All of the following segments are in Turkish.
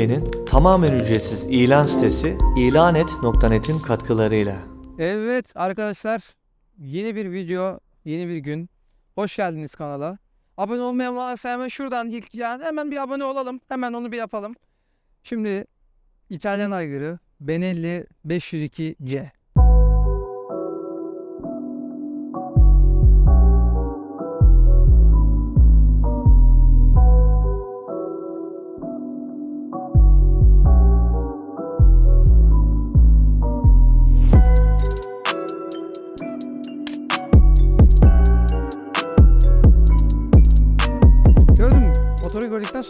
Türkiye'nin tamamen ücretsiz ilan sitesi ilanet.net'in katkılarıyla. Evet arkadaşlar yeni bir video, yeni bir gün. Hoş geldiniz kanala. Abone olmayan varsa hemen şuradan ilk yani hemen bir abone olalım. Hemen onu bir yapalım. Şimdi İtalyan aygırı Benelli 502C.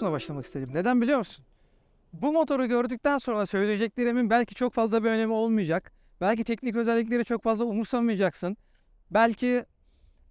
Sonra başlamak istedim. Neden biliyor musun? Bu motoru gördükten sonra söyleyeceklerimin belki çok fazla bir önemi olmayacak. Belki teknik özellikleri çok fazla umursamayacaksın. Belki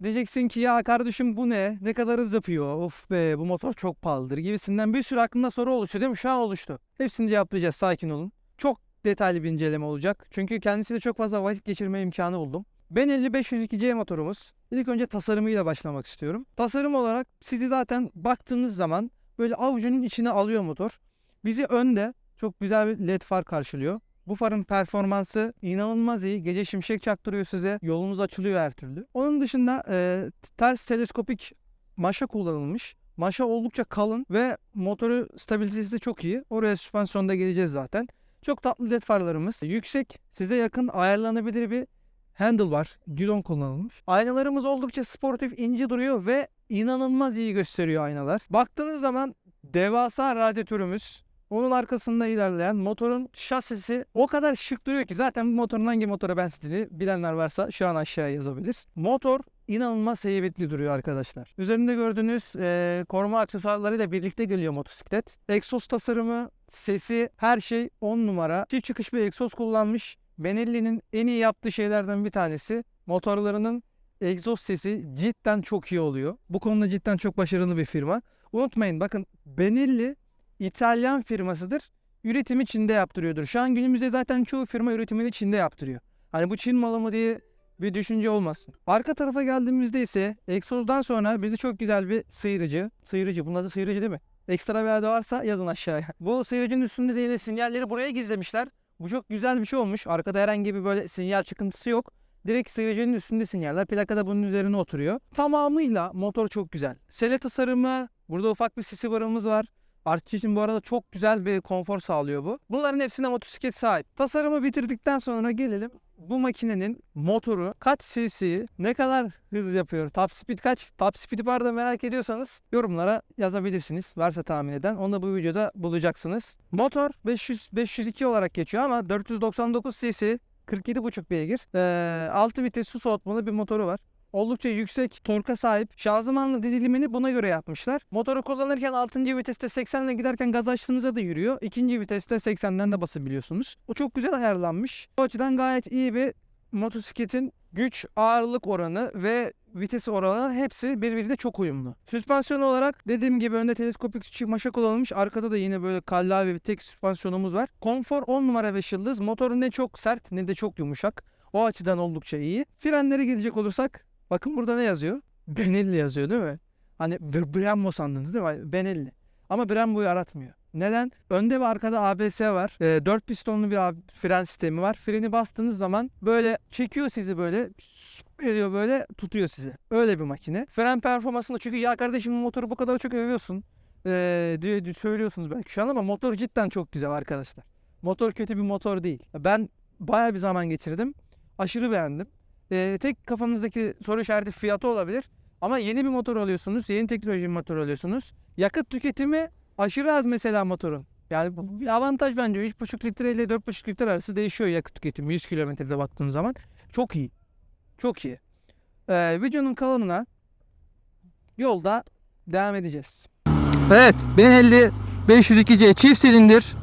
diyeceksin ki ya kardeşim bu ne? Ne kadar hız yapıyor? Of be bu motor çok pahalıdır gibisinden bir sürü aklında soru oluştu değil mi? Şu an oluştu. Hepsini cevaplayacağız sakin olun. Çok detaylı bir inceleme olacak. Çünkü kendisiyle çok fazla vakit geçirme imkanı buldum. Benelli 502C motorumuz. İlk önce tasarımıyla başlamak istiyorum. Tasarım olarak sizi zaten baktığınız zaman böyle avucunun içine alıyor motor. Bizi önde çok güzel bir led far karşılıyor. Bu farın performansı inanılmaz iyi. Gece şimşek çaktırıyor size. Yolunuz açılıyor her türlü. Onun dışında e, ters teleskopik maşa kullanılmış. Maşa oldukça kalın ve motoru stabilitesi çok iyi. Oraya süspansiyonda geleceğiz zaten. Çok tatlı led farlarımız. Yüksek, size yakın ayarlanabilir bir handle var. Gidon kullanılmış. Aynalarımız oldukça sportif, ince duruyor ve inanılmaz iyi gösteriyor aynalar. Baktığınız zaman devasa radyatörümüz. Onun arkasında ilerleyen motorun şasisi o kadar şık duruyor ki zaten bu motorun hangi motora benzediğini bilenler varsa şu an aşağıya yazabilir. Motor inanılmaz heybetli duruyor arkadaşlar. Üzerinde gördüğünüz eee, koruma aksesuarlarıyla birlikte geliyor motosiklet. Egzoz tasarımı, sesi, her şey 10 numara. Çift çıkış bir egzoz kullanmış. Benelli'nin en iyi yaptığı şeylerden bir tanesi motorlarının egzoz sesi cidden çok iyi oluyor. Bu konuda cidden çok başarılı bir firma. Unutmayın bakın Benelli İtalyan firmasıdır. Üretimi Çin'de yaptırıyordur. Şu an günümüzde zaten çoğu firma üretimini Çin'de yaptırıyor. Hani bu Çin malı mı diye bir düşünce olmasın. Arka tarafa geldiğimizde ise egzozdan sonra bizi çok güzel bir sıyırıcı. Sıyırıcı. Bunun adı sıyırıcı değil mi? Ekstra bir adı varsa yazın aşağıya. Bu sıyırıcının üstünde de yine sinyalleri buraya gizlemişler. Bu çok güzel bir şey olmuş. Arkada herhangi bir böyle sinyal çıkıntısı yok. Direkt sıyırıcının üstünde sinyaller. Plaka da bunun üzerine oturuyor. Tamamıyla motor çok güzel. Sele tasarımı. Burada ufak bir sisi barımız var. Artış için bu arada çok güzel bir konfor sağlıyor bu. Bunların hepsine motosiklet sahip. Tasarımı bitirdikten sonra gelelim bu makinenin motoru kaç cc, ne kadar hız yapıyor, top speed kaç, top speed'i bu arada merak ediyorsanız yorumlara yazabilirsiniz. Varsa tahmin eden onu da bu videoda bulacaksınız. Motor 500 502 olarak geçiyor ama 499 cc 47,5 beygir. Ee, 6 vites su soğutmalı bir motoru var. Oldukça yüksek torka sahip. Şanzımanlı dizilimini buna göre yapmışlar. Motoru kullanırken 6. viteste 80 ile giderken gaz açtığınızda da yürüyor. 2. viteste 80'den de basabiliyorsunuz. O çok güzel ayarlanmış. O açıdan gayet iyi bir motosikletin güç, ağırlık oranı ve vites oranı hepsi birbiriyle çok uyumlu. Süspansiyon olarak dediğim gibi önde teleskopik çift maşa kullanılmış. Arkada da yine böyle kallavi bir tek süspansiyonumuz var. Konfor 10 numara 5 yıldız. Motoru ne çok sert ne de çok yumuşak. O açıdan oldukça iyi. Frenlere gelecek olursak bakın burada ne yazıyor? Benelli yazıyor değil mi? Hani Br- Brembo sandınız değil mi? Benelli. Ama Brembo'yu aratmıyor. Neden? Önde ve arkada ABS var. 4 pistonlu bir fren sistemi var. Freni bastığınız zaman böyle çekiyor sizi böyle ediyor böyle tutuyor sizi. Öyle bir makine. Fren performansında çünkü ya kardeşim motoru bu kadar çok övüyorsun. Ee, diye diye söylüyorsunuz belki şu an ama motor cidden çok güzel arkadaşlar. Motor kötü bir motor değil. Ben bayağı bir zaman geçirdim. Aşırı beğendim. Ee, tek kafanızdaki soru işareti fiyatı olabilir. Ama yeni bir motor alıyorsunuz. Yeni teknoloji bir motor alıyorsunuz. Yakıt tüketimi aşırı az mesela motorun. Yani bu bir avantaj bence. 3,5 litre ile 4,5 litre arası değişiyor yakıt tüketimi. 100 kilometrede baktığın zaman. Çok iyi. Çok iyi. Ee, videonun kalanına yolda devam edeceğiz. Evet. Benelli 502C çift silindir.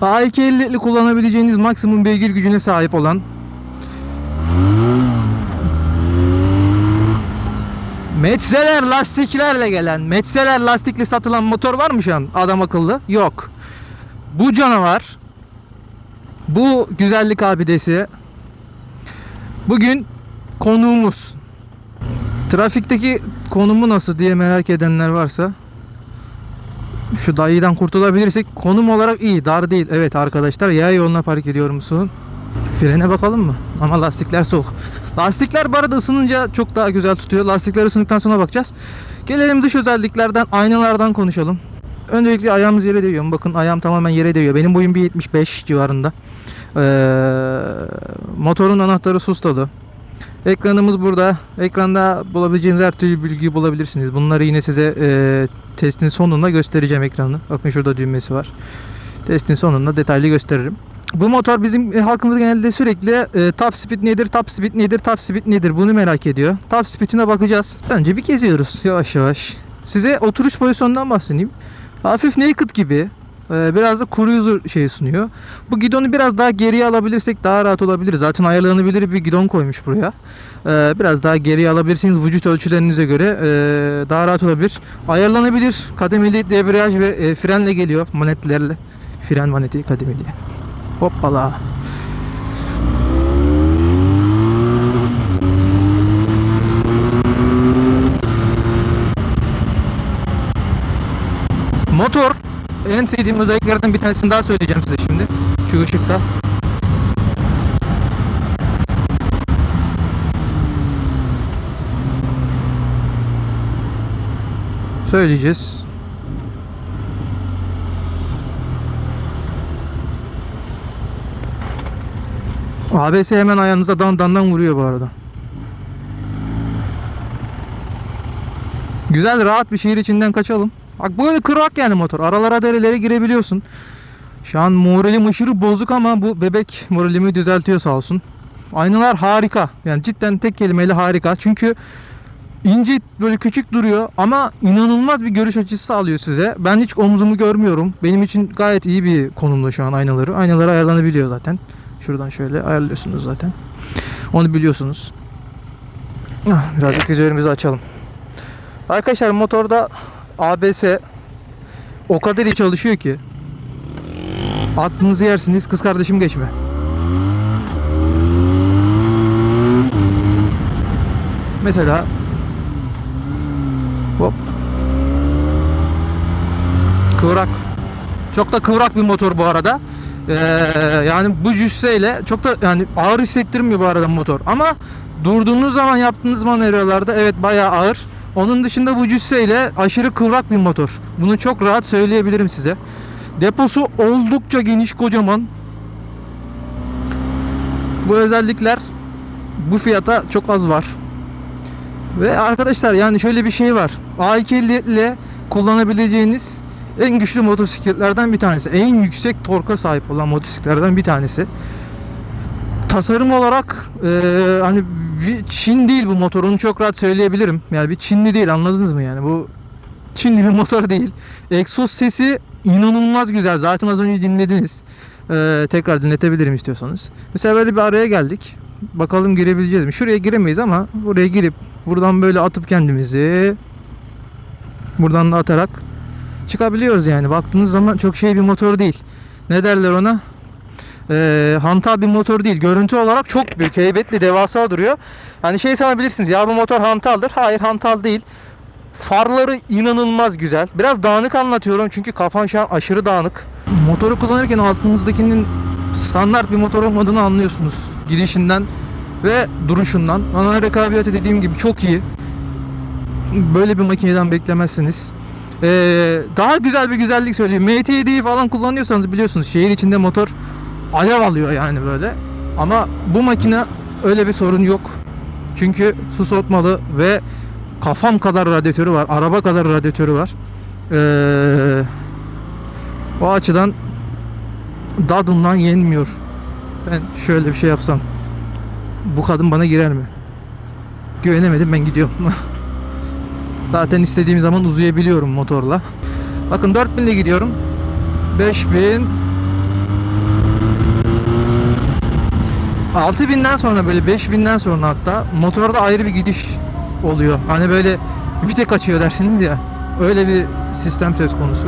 A250'li kullanabileceğiniz maksimum beygir gücüne sahip olan Metzeler lastiklerle gelen, Metzeler lastikli satılan motor var mı şu an adam akıllı? Yok. Bu canavar, bu güzellik abidesi bugün konuğumuz. Trafikteki konumu nasıl diye merak edenler varsa Şu dayıdan kurtulabilirsek konum olarak iyi. Dar değil. Evet arkadaşlar yaya yoluna park ediyorum musun? Frene bakalım mı? Ama lastikler soğuk. Lastikler bu arada ısınınca çok daha güzel tutuyor. Lastikler ısındıktan sonra bakacağız. Gelelim dış özelliklerden, aynalardan konuşalım. Öncelikle ayağımız yere değiyor. Bakın ayağım tamamen yere değiyor. Benim boyum 1.75 civarında. Ee, motorun anahtarı sustalı. Ekranımız burada. Ekranda bulabileceğiniz her türlü bilgiyi bulabilirsiniz. Bunları yine size e, testin sonunda göstereceğim ekranı. Bakın şurada düğmesi var. Testin sonunda detaylı gösteririm. Bu motor bizim e, halkımız genelde sürekli e, top speed nedir, top speed nedir, top speed nedir bunu merak ediyor. Top speed'ine bakacağız. Önce bir geziyoruz yavaş yavaş. Size oturuş pozisyonundan bahsedeyim. Hafif naked gibi. e, Biraz da cruiser şey sunuyor. Bu gidonu biraz daha geriye alabilirsek daha rahat olabilir. Zaten ayarlanabilir bir gidon koymuş buraya. E, Biraz daha geriye alabilirsiniz vücut ölçülerinize göre daha rahat olabilir. Ayarlanabilir. Kademeli debriyaj ve frenle geliyor manetlerle. Fren maneti kademeli. Hoppala. Motor en sevdiğim özelliklerden bir tanesini daha söyleyeceğim size şimdi. Şu ışıkta. Söyleyeceğiz. ABS hemen ayağınıza dan dandan vuruyor bu arada. Güzel rahat bir şehir içinden kaçalım. Bak böyle kırak yani motor. Aralara derelere girebiliyorsun. Şu an moralim aşırı bozuk ama bu bebek moralimi düzeltiyor sağ olsun. Aynalar harika. Yani cidden tek kelimeyle harika. Çünkü ince böyle küçük duruyor ama inanılmaz bir görüş açısı sağlıyor size. Ben hiç omzumu görmüyorum. Benim için gayet iyi bir konumda şu an aynaları. Aynaları ayarlanabiliyor zaten. Şuradan şöyle ayarlıyorsunuz zaten. Onu biliyorsunuz. Ah, Birazcık üzerimizi açalım. Arkadaşlar motorda ABS o kadar iyi çalışıyor ki aklınızı yersiniz kız kardeşim geçme. Mesela hop kıvrak çok da kıvrak bir motor bu arada. Ee, yani bu cüsseyle çok da yani ağır hissettirmiyor bu arada motor ama durduğunuz zaman yaptığınız manevralarda evet bayağı ağır. Onun dışında bu cüsseyle aşırı kıvrak bir motor. Bunu çok rahat söyleyebilirim size. Deposu oldukça geniş, kocaman. Bu özellikler bu fiyata çok az var. Ve arkadaşlar yani şöyle bir şey var. A250 ile kullanabileceğiniz en güçlü motosikletlerden bir tanesi. En yüksek torka sahip olan motosikletlerden bir tanesi. Tasarım olarak e, hani bir Çin değil bu motor onu çok rahat söyleyebilirim. Yani bir Çinli değil anladınız mı yani bu Çinli bir motor değil. Egzoz sesi inanılmaz güzel. Zaten az önce dinlediniz. E, tekrar dinletebilirim istiyorsanız. Mesela böyle bir araya geldik. Bakalım girebileceğiz mi? Şuraya giremeyiz ama buraya girip buradan böyle atıp kendimizi buradan da atarak çıkabiliyoruz yani. Baktığınız zaman çok şey bir motor değil. Ne derler ona? Ee, hantal bir motor değil. Görüntü olarak çok büyük, heybetli, devasa duruyor. Hani şey sanabilirsiniz ya bu motor hantaldır. Hayır hantal değil. Farları inanılmaz güzel. Biraz dağınık anlatıyorum çünkü kafam şu an aşırı dağınık. Motoru kullanırken altınızdakinin standart bir motor olmadığını anlıyorsunuz. Gidişinden ve duruşundan. Ana rekabiyeti dediğim gibi çok iyi. Böyle bir makineden beklemezsiniz. Ee, daha güzel bir güzellik söyleyeyim. MT7'yi falan kullanıyorsanız biliyorsunuz şehir içinde motor alev alıyor yani böyle. Ama bu makine öyle bir sorun yok. Çünkü su soğutmalı ve kafam kadar radyatörü var. Araba kadar radyatörü var. Ee, o açıdan dadından yenmiyor. Ben şöyle bir şey yapsam bu kadın bana girer mi? Güvenemedim ben gidiyorum. Zaten istediğim zaman uzayabiliyorum motorla. Bakın 4000 ile gidiyorum. 5000 6000'den sonra böyle 5000'den sonra hatta motorda ayrı bir gidiş oluyor. Hani böyle vite kaçıyor dersiniz ya. Öyle bir sistem söz konusu.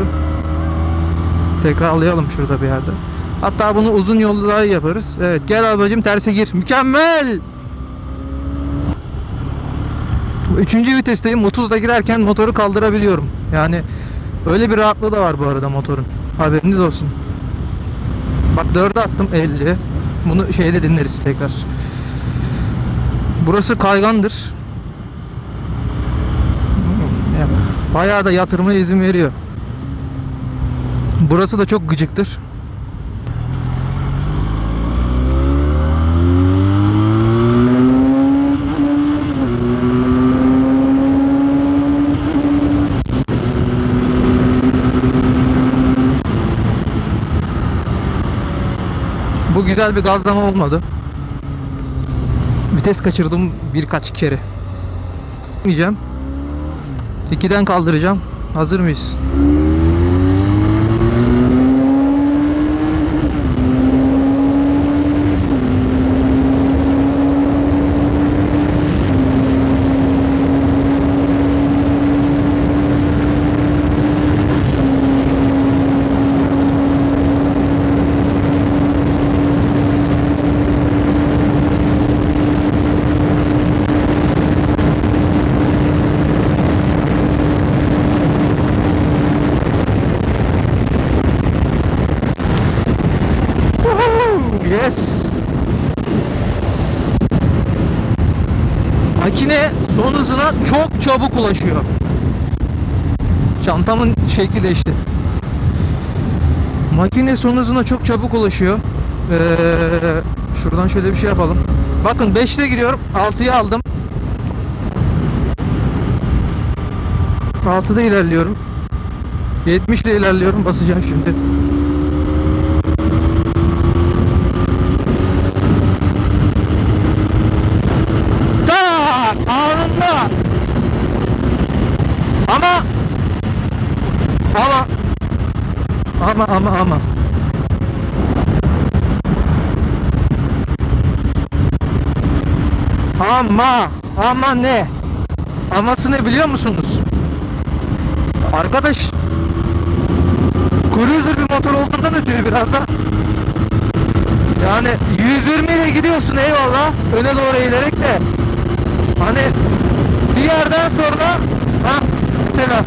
Tekrarlayalım şurada bir yerde. Hatta bunu uzun yolda yaparız. Evet gel abicim terse gir. Mükemmel. Üçüncü vitesteyim. 30'da girerken motoru kaldırabiliyorum. Yani Öyle bir rahatlığı da var bu arada motorun. Haberiniz olsun. Bak 4'e attım 50. Bunu şeyde dinleriz tekrar. Burası kaygandır. Ya, Bayağı da yatırma izin veriyor. Burası da çok gıcıktır. Bu güzel bir gazlama olmadı. Vites kaçırdım birkaç kere. Diyeceğim. 2'den kaldıracağım. Hazır mıyız? Woohoo! Yes. Makine son hızına çok çabuk ulaşıyor. Çantamın şekli değişti. Makine son hızına çok çabuk ulaşıyor. Ee, şuradan şöyle bir şey yapalım. Bakın 5'te giriyorum. 6'yı aldım. 6'da ilerliyorum. 70 ile ilerliyorum. Basacağım şimdi. Tak! Anında! Ama ama ama ama ama ama ama ne? Aması ne biliyor musunuz? Arkadaş Cruiser bir motor olduğundan ötürü biraz da yani 120 ile gidiyorsun eyvallah öne doğru eğilerek de hani bir yerden sonra ha mesela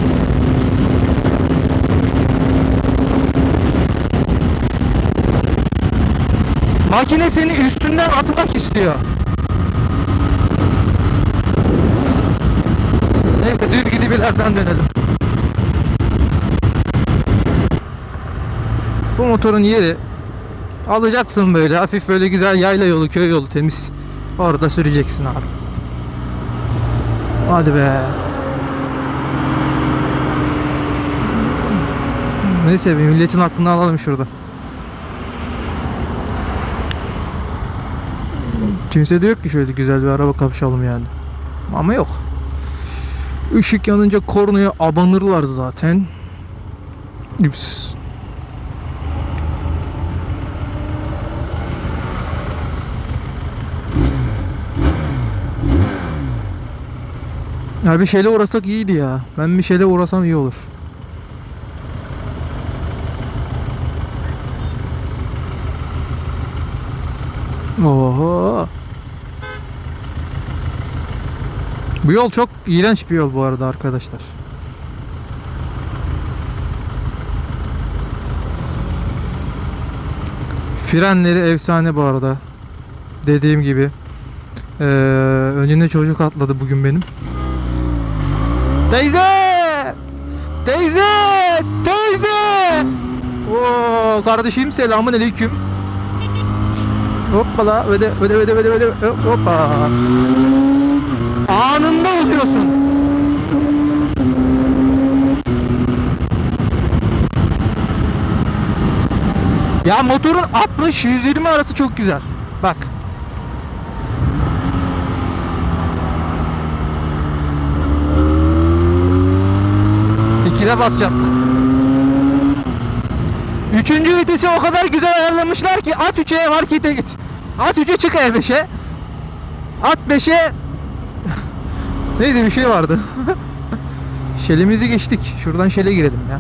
makine seni üstünden atmak istiyor. Neyse düz gidip ileriden dönelim. Bu motorun yeri alacaksın böyle hafif böyle güzel yayla yolu köy yolu temiz. Orada süreceksin abi. Hadi be. Neyse bir milletin aklını alalım şurada. Kimse de yok ki şöyle güzel bir araba kapışalım yani. Ama yok. Işık yanınca kornaya abanırlar zaten. Üps. Ya bir şeyle uğrasak iyiydi ya. Ben bir şeyle uğrasam iyi olur. Oho. Bu yol çok iğrenç bir yol bu arada arkadaşlar. Frenleri efsane bu arada. Dediğim gibi. Ee, önüne çocuk atladı bugün benim. Teyze! Teyze! Teyze! Oo kardeşim selamun aleyküm. Hoppala öde öde öde öde öde hop- hoppa. Anında uzuyorsun. Ya motorun 60-120 arası çok güzel. Bak. İkide basacağım. Üçüncü vitesi o kadar güzel ayarlamışlar ki at 3'e markete git. At 3'e çık E5'e. At 5'e Neydi bir şey vardı. Şelimizi geçtik. Şuradan şele girelim ya.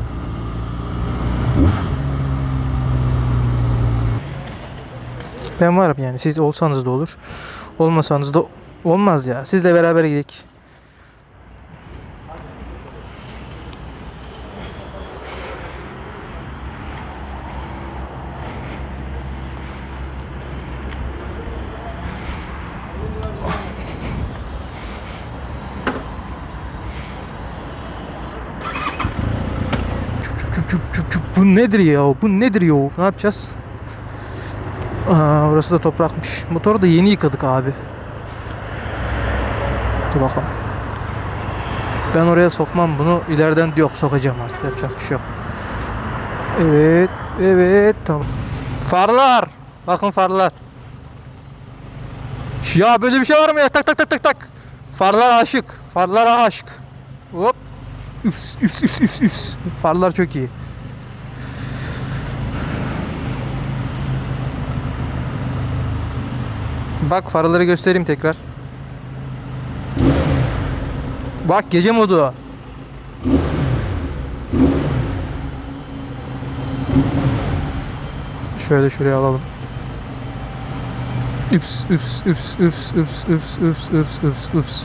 Ben varım yani. Siz olsanız da olur. Olmasanız da olmaz ya. Sizle beraber gidelim. Bu nedir ya? Bu nedir ya? Ne yapacağız? Aa, orası da toprakmış. Motoru da yeni yıkadık abi. Dur bakalım. Ben oraya sokmam bunu. İleriden yok sokacağım artık. Yapacak bir şey yok. Evet. Evet. Tamam. Farlar. Bakın farlar. Ya böyle bir şey var mı ya? Tak tak tak tak tak. Farlar aşık. Farlara aşık. Hop. Üps üps üps üps üps. Farlar çok iyi. Bak farları göstereyim tekrar. Bak gece modu. Şöyle şuraya alalım. Üps üps üps üps üps üps üps üps üps üps.